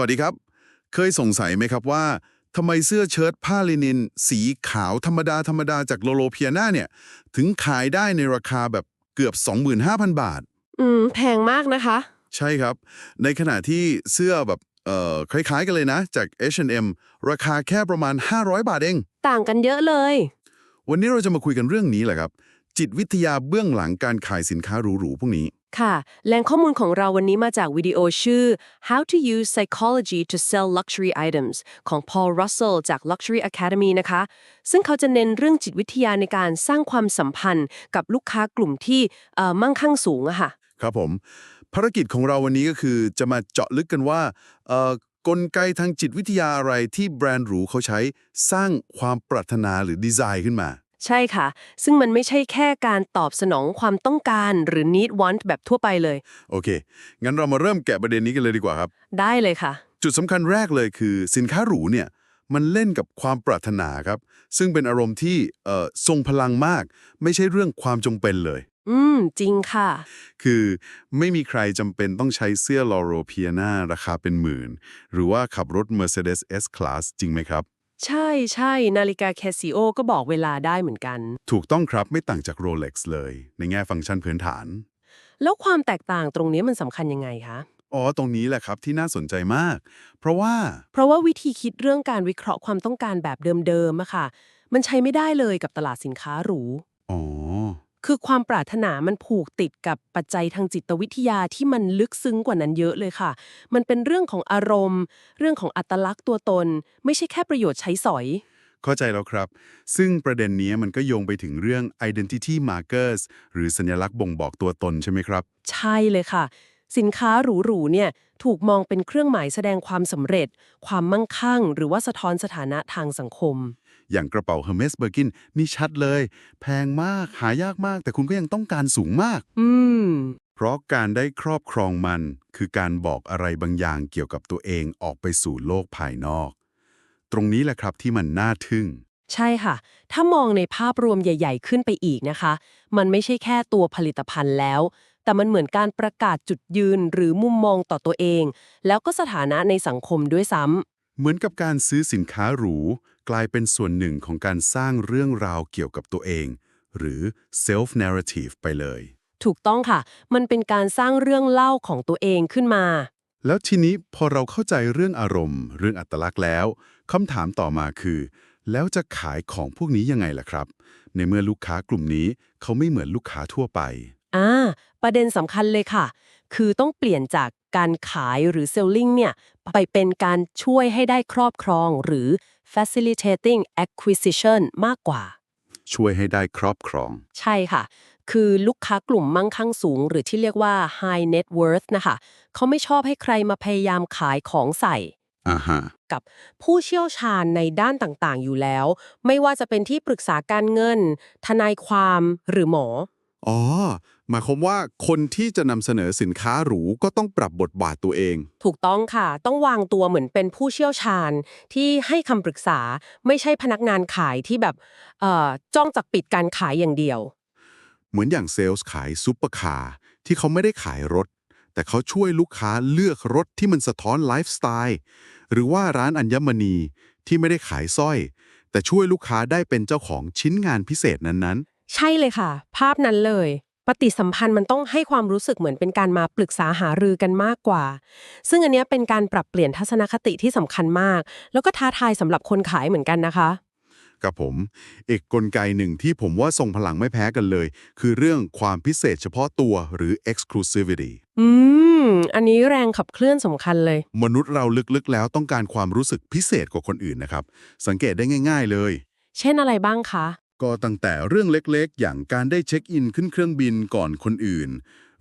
วัสดีครับ เคยสงสัยไหมครับว่าทำไมเสื้อเชิ้ตผ้าลินิน สีขาวธรรมดาธรรมดาจากโลโลเพียนาเนี่ย ถึงขายได้ในราคาแบบเกือบ 25,000 บาท อืม แพงมากนะคะ ใช่ครับ ในขณะที่เสื้อแบบเอ่อคล้ายๆกันเลยนะ จาก H&M ราคาแค่ประมาณ 500 บาทเอง ต่างกันเยอะเลย วันนี้เราจะมาคุยกันเรื่องนี้แหละครับ จิตวิทยาเบื้องหลังการขายสินค้าหรูๆพวกนี้ ค่ะ แหล่งข้อมูลของเราวันนี้มาจากวิดีโอชื่อ How to Use Psychology to Sell Luxury Items ของ Paul Russell จาก Luxury Academy นะคะ ซึ่งเขาจะเน้นเรื่องจิตวิทยาในการสร้างความสัมพันธ์กับลูกค้ากลุ่มที่เอ่อมั่งคั่งสูงอะค่ะ ครับผม ภารกิจของเราวันนี้ก็คือจะมาเจาะลึกกันว่าเอ่อกลไกทางจิตวิทยาอะไรที่แบรนด์หรูเขาใช้สร้างความปรารถนาหรือดีไซน์ขึ้นมา ใช่ค่ะ ซึ่งมันไม่ใช่แค่การตอบสนองความต้องการหรือ need want แบบทั่วไปเลย โอเค งั้นเรามาเริ่มแกะประเด็นนี้กันเลยดีกว่าครับ ได้เลยค่ะ จุดสำคัญแรกเลยคือ สินค้าหรูเนี่ย มันเล่นกับความปรารถนาครับ ซึ่งเป็นอารมณ์ที่เอ่อทรงพลังมาก ไม่ใช่เรื่องความจงเป็นเลย อืม จริงค่ะ คือไม่มีใครจำเป็นต้องใช้เสื้อลอโรเพียนาราคาเป็นหมื่น หรือว่าขับรถ Mercedes S-Class จริงไหมครับ ใช่ใช่นาฬิกาแคสซิโอก็บอกเวลาได้เหมือนกัน ถูกต้องครับไม่ต่างจาก Rolex เลย ในแง่ฟังก์ชันพื้นฐาน แล้วความแตกต่างตรงนี้มันสำคัญยังไงคะ อ๋อ ตรงนี้แหละครับที่น่าสนใจมาก เพราะว่า เพราะว่าวิธีคิดเรื่องการวิเคราะห์ความต้องการแบบเดิมๆอะค่ะ มันใช้ไม่ได้เลยกับตลาดสินค้าหรู อ๋อ คือความปรารถนามันผูกติดกับปัจจัยทางจิตวิทยาที่มันลึกซึ้งกว่านั้นเยอะเลยค่ะ มันเป็นเรื่องของอารมณ์ เรื่องของอัตลักษณ์ตัวตน ไม่ใช่แค่ประโยชน์ใช้สอย เข้าใจแล้วครับ ซึ่งประเด็นนี้มันก็โยงไปถึงเรื่อง identity markers หรือสัญลักษณ์บ่งบอกตัวตนใช่ไหมครับ ใช่เลยค่ะ สินค้าหรูๆเนี่ยถูกมองเป็นเครื่องหมายแสดงความสำเร็จ ความมั่งคั่ง หรือว่าสะท้อนสถานะทางสังคม อย่างกระเป๋า Hermes Birkin นี่ชัดเลย แพงมากหายากมาก แต่คุณก็ยังต้องการสูงมาก อืม เพราะการได้ครอบครองมัน คือการบอกอะไรบางอย่างเกี่ยวกับตัวเองออกไปสู่โลกภายนอก ตรงนี้แหละครับที่มันน่าทึ่ง ใช่ค่ะ ถ้ามองในภาพรวมใหญ่ ๆ ขึ้นไปอีกนะคะ มันไม่ใช่แค่ตัวผลิตภัณฑ์แล้ว แต่มันเหมือนการประกาศจุดยืนหรือมุมมองต่อตัวเอง แล้วก็สถานะในสังคมด้วยซ้ำ เหมือนกับการซื้อสินค้าหรู กลายเป็นส่วนหนึ่งของการสร้างเรื่องราวเกี่ยวกับตัวเอง หรือ self narrative ไปเลย ถูกต้องค่ะ มันเป็นการสร้างเรื่องเล่าของตัวเองขึ้นมา แล้วทีนี้พอเราเข้าใจเรื่องอารมณ์ เรื่องอัตลักษณ์แล้วคำถามต่อมาคือ แล้วจะขายของพวกนี้ยังไงล่ะครับ ในเมื่อลูกค้ากลุ่มนี้เขาไม่เหมือนลูกค้าทั่วไป อ่า ประเด็นสำคัญเลยค่ะ คือต้องเปลี่ยนจากการขายหรือ selling เนี่ยไปเป็นการช่วยให้ได้ครอบครองหรือ facilitating acquisition มากกว่า ช่วยให้ได้ครอบครอง ใช่ค่ะ คือลูกค้ากลุ่มมั่งคั่งสูง หรือที่เรียกว่า high net worth นะคะ เขาไม่ชอบให้ใครมาพยายามขายของใส่อ่าฮะกับผู้เชี่ยวชาญในด้านต่างๆ อยู่แล้ว ไม่ว่าจะเป็นที่ปรึกษาการเงิน ทนายความหรือหมอ อ๋อ หมายความว่าคนที่จะนำเสนอสินค้าหรูก็ต้องปรับบทบาทตัวเอง ถูกต้องค่ะ ต้องวางตัวเหมือนเป็นผู้เชี่ยวชาญที่ให้คำปรึกษาไม่ใช่พนักงานขายที่แบบเอ่อจ้องจากปิดการขายอย่างเดียว เหมือนอย่างเซลล์ขายซุปเปอร์คาร์ที่เขาไม่ได้ขายรถ แต่เขาช่วยลูกค้าเลือกรถที่มันสะท้อนไลฟ์สไตล์หรือว่าร้านอัญมณีที่ไม่ได้ขายสร้อย แต่ช่วยลูกค้าได้เป็นเจ้าของชิ้นงานพิเศษนั้น ใช่เลยค่ะ ภาพนั้นเลย ปฏิสัมพันธ์มันต้องให้ความรู้สึกเหมือนเป็นการมาปรึกษาหารือกันมากกว่า ซึ่งอันเนี้ยเป็นการปรับเปลี่ยนทัศนคติที่สำคัญมาก แล้วก็ท้าทายสำหรับคนขายเหมือนกันนะคะๆกับผม อีกกลไกหนึ่งที่ผมว่าทรงพลังไม่แพ้กันเลย คือเรื่องความพิเศษเฉพาะตัวหรือ exclusivity อืม อันนี้แรงขับเคลื่อนสำคัญเลย มนุษย์เราลึกๆแล้วต้องการความรู้สึกพิเศษกว่าคนอื่นนะครับ สังเกตได้ง่าย ๆเลย เช่นอะไรบ้างคะ ก็ตั้งแต่เรื่องเล็กๆ อย่างการได้เช็คอินขึ้นเครื่องบินก่อนคนอื่น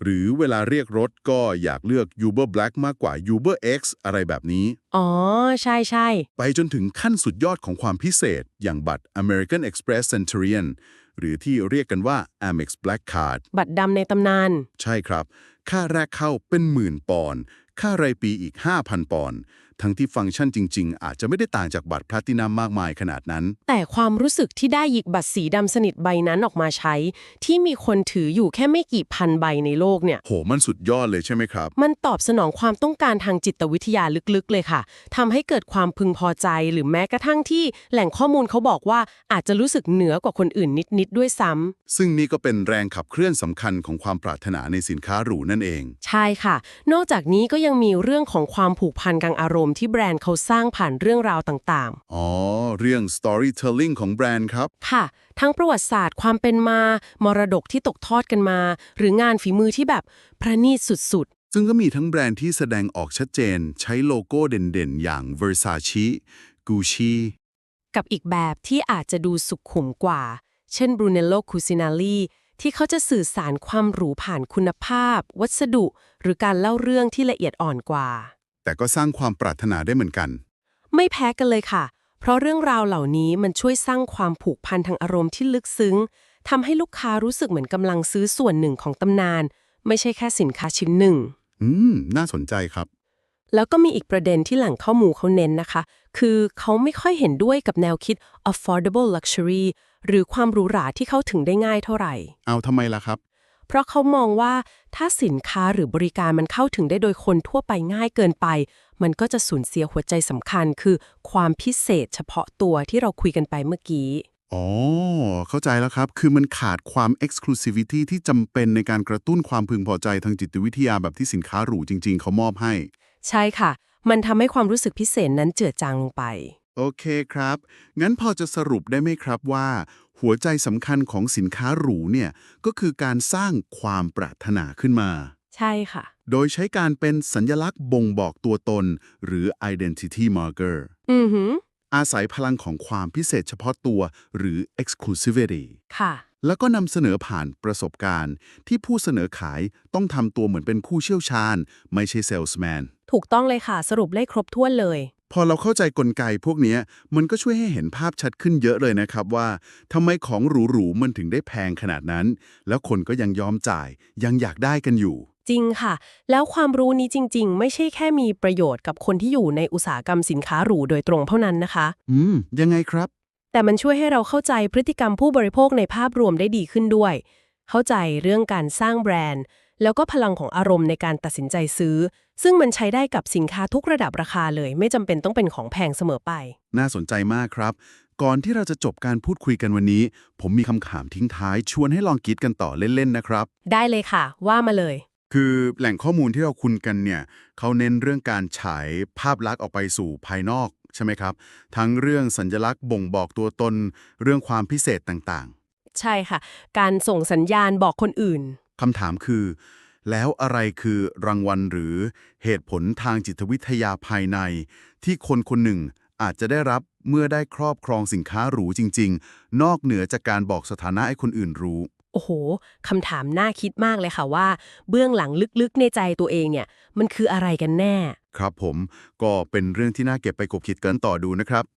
หรือเวลาเรียกรถก็อยากเลือก Uber Black มากกว่า Uber X อะไรแบบนี้ อ๋อ ใช่ใช่ไปจนถึงขั้นสุดยอดของความพิเศษ อย่างบัตร American Express Centurion หรือที่เรียกกันว่า Amex Black Card บัตรดำในตำนาน ใช่ครับ ค่าแรกเข้าเป็นหมื่นปอนด์ค่ารายปีอีก 5,000 ปอนด์ ทั้งที่ฟังก์ชันจริง ๆ อาจจะไม่ได้ต่างจากบัตรแพลตินัมมากมายขนาดนั้น แต่ความรู้สึกที่ได้หยิกบัตรสีดำสนิทใบนั้นออกมาใช้ ที่มีคนถืออยู่แค่ไม่กี่พันใบในโลกเนี่ย โห มันสุดยอดเลยใช่ไหมครับ มันตอบสนองความต้องการทางจิตวิทยาลึกๆ เลยค่ะทำให้เกิดความพึงพอใจหรือแม้กระทั่งที่แหล่งข้อมูลเขาบอกว่าอาจจะรู้สึกเหนือกว่าคนอื่นนิดๆด้วยซ้ำซึ่งนี่ก็เป็นแรงขับเคลื่อนสำคัญของความปรารถนาในสินค้าหรูนั่นเอง ใช่ค่ะ นอกจากนี้ก็ยังมีเรื่องของความผูกพันทางอารมณ์ที่แบรนด์เขาสร้างผ่านเรื่องราวต่างอ๋อ เรื่อง storytelling ของแบรนด์ครับๆค่ะ ทั้งประวัติศาสตร์ความเป็นมา มรดกที่ตกทอดกันมา หรืองานฝีมือที่แบบประณีตสุดซึ่งก็มีทั้งแบรนด์ที่แสดงออกชัดเจน ใช้โลโก้เด่นๆ อย่าง Versace Gucci ๆกับอีกแบบที่อาจจะดูสุขุมกว่า เช่น Brunello Cucinelli ที่เขาจะสื่อสารความหรูผ่านคุณภาพ วัสดุ หรือการเล่าเรื่องที่ละเอียดอ่อนกว่า แต่ก็สร้างความปรารถนาได้เหมือนกัน ไม่แพ้กันเลยค่ะ เพราะเรื่องราวเหล่านี้มันช่วยสร้างความผูกพันทางอารมณ์ที่ลึกซึ้งทำให้ลูกค้ารู้สึกเหมือนกำลังซื้อส่วนหนึ่งของตำนาน ไม่ใช่แค่สินค้าชิ้นหนึ่ง อืม น่าสนใจครับ แล้วก็มีอีกประเด็นที่แหล่งข้อมูลเขาเน้นนะคะ คือเขาไม่ค่อยเห็นด้วยกับแนวคิด affordable luxury หรือความหรูหราที่เข้าถึงได้ง่ายเท่าไหร่ เอาทำไมล่ะครับ เพราะเขามองว่าถ้าสินค้าหรือบริการมันเข้าถึงได้โดยคนทั่วไปง่ายเกินไป มันก็จะสูญเสียหัวใจสำคัญ คือความพิเศษเฉพาะตัวที่เราคุยกันไปเมื่อกี้อ๋อ เข้าใจแล้วครับ คือมันขาดความ exclusivity ที่จำเป็นในการกระตุ้นความพึงพอใจทางจิตวิทยาแบบที่สินค้าหรูจริง ๆ เขามอบให้ ใช่ค่ะ มันทำให้ความรู้สึกพิเศษนั้นเจือจางลงไป โอเคครับ งั้นพอจะสรุปได้ไหมครับว่า หัวใจสำคัญของสินค้าหรูเนี่ย ก็คือการสร้างความปรารถนาขึ้นมา ใช่ค่ะ โดยใช้การเป็นสัญลักษณ์บ่งบอกตัวตน หรือ identity marker อือหือ อาศัยพลังของความพิเศษเฉพาะตัวหรือ exclusivity ค่ะ แล้วก็นำเสนอผ่านประสบการณ์ ที่ผู้เสนอขายต้องทำตัวเหมือนเป็นผู้เชี่ยวชาญ ไม่ใช่เซลส์แมน ถูกต้องเลยค่ะ สรุปได้ครบถ้วนเลย พอเราเข้าใจกลไกพวกเนี้ยมันก็ช่วยให้เห็นภาพชัดขึ้นเยอะเลยนะครับว่าทำไมของหรูๆมันถึงได้แพงขนาดนั้น แล้วคนก็ยังยอมจ่าย ยังอยากได้กันอยู่ จริงค่ะ แล้วความรู้นี้จริง ๆ ไม่ใช่แค่มีประโยชน์กับคนที่อยู่ในอุตสาหกรรมสินค้าหรูโดยตรงเท่านั้นนะคะ อืม ยังไงครับ แต่มันช่วยให้เราเข้าใจพฤติกรรมผู้บริโภคในภาพรวมได้ดีขึ้นด้วย เข้าใจเรื่องการสร้างแบรนด์ แล้วก็พลังของอารมณ์ในการตัดสินใจซื้อ ซึ่งมันใช้ได้กับสินค้าทุกระดับราคาเลย ไม่จำเป็นต้องเป็นของแพงเสมอไป น่าสนใจมากครับ ก่อนที่เราจะจบการพูดคุยกันวันนี้ ผมมีคำถามทิ้งท้าย ชวนให้ลองคิดกันต่อเล่นๆนะครับ ได้เลยค่ะ ว่ามาเลย คือแหล่งข้อมูลที่เราคุยกันเนี่ยเขาเน้นเรื่องการฉายภาพลักษณ์ออกไปสู่ภายนอกใช่ไหมครับ ทั้งเรื่องสัญลักษณ์บ่งบอกตัวตน เรื่องความพิเศษต่างใช่ค่ะ การส่งสัญญาณบอกคนอื่นๆคำถามคือ แล้วอะไรคือรางวัลหรือเหตุผลทางจิตวิทยาภายใน ที่คนคนหนึ่งอาจจะได้รับเมื่อได้ครอบครองสินค้าหรูจริง ๆ นอกเหนือจากการบอกสถานะให้คนอื่นรู้ โอ้โหคำถามน่าคิดมากเลยค่ะว่า เบื้องหลังลึกๆในใจตัวเองเนี่ย มันคืออะไรกันแน่ ครับผมก็เป็นเรื่องที่น่าเก็บไปกบคิดกันต่อดูนะครับ